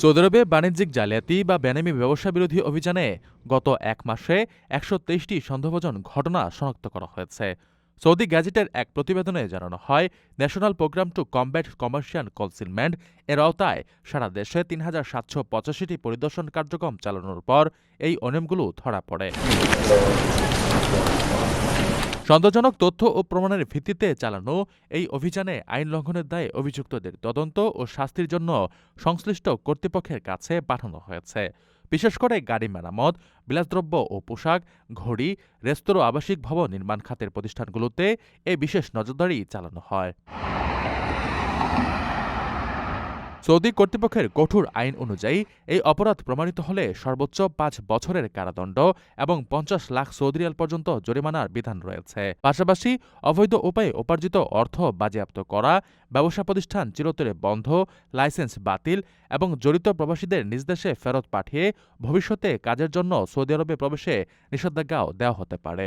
Saudi আরবে বাণিজ্যিক জালিয়াতি বা বেনামি ব্যবসা বিরোধী অভিযানে গত এক মাসে একশো তেইশটি সন্দেহভাজন ঘটনা শনাক্ত করা হয়েছে। সৌদি গ্যাজেটের এক প্রতিবেদনে জানানো হয়, national programme to combat commercial concealment এর আওতায় সারা দেশে তিন হাজার সাতশো পঁচাশিটি পরিদর্শন কার্যক্রম চালানোর পর এই অনিয়মগুলো ধরা পড়ে। সন্দেহজনক তথ্য ও প্রমাণের ভিত্তিতে চালানো এই অভিযানে আইন লঙ্ঘনের দায়ে অভিযুক্তদের তদন্ত ও শাস্তির জন্য সংশ্লিষ্ট কর্তৃপক্ষের কাছে পাঠানো হয়েছে। বিশেষ করে গাড়ি মেরামত, বিলাসদ্রব্য ও পোশাক, ঘড়ি, রেস্তোরাঁ, আবাসিক ভবন, নির্মাণ খাতের প্রতিষ্ঠানগুলোতে এ বিশেষ নজরদারি চালানো হয়। সৌদি কর্তৃপক্ষের কঠোর আইন অনুযায়ী, এই অপরাধ প্রমাণিত হলে সর্বোচ্চ পাঁচ বছরের কারাদণ্ড এবং পঞ্চাশ লাখ সৌদি রিয়াল পর্যন্ত জরিমানার বিধান রয়েছে। পাশাপাশি, অবৈধ উপায়ে উপার্জিত অর্থ বাজেয়াপ্ত করা, ব্যবসা প্রতিষ্ঠান চিরতরে বন্ধ, লাইসেন্স বাতিল এবং জড়িত প্রবাসীদের নিজ দেশে ফেরত পাঠিয়ে ভবিষ্যতে কাজের জন্য সৌদি আরবে প্রবেশে নিষেধাজ্ঞাও দেওয়া হতে পারে।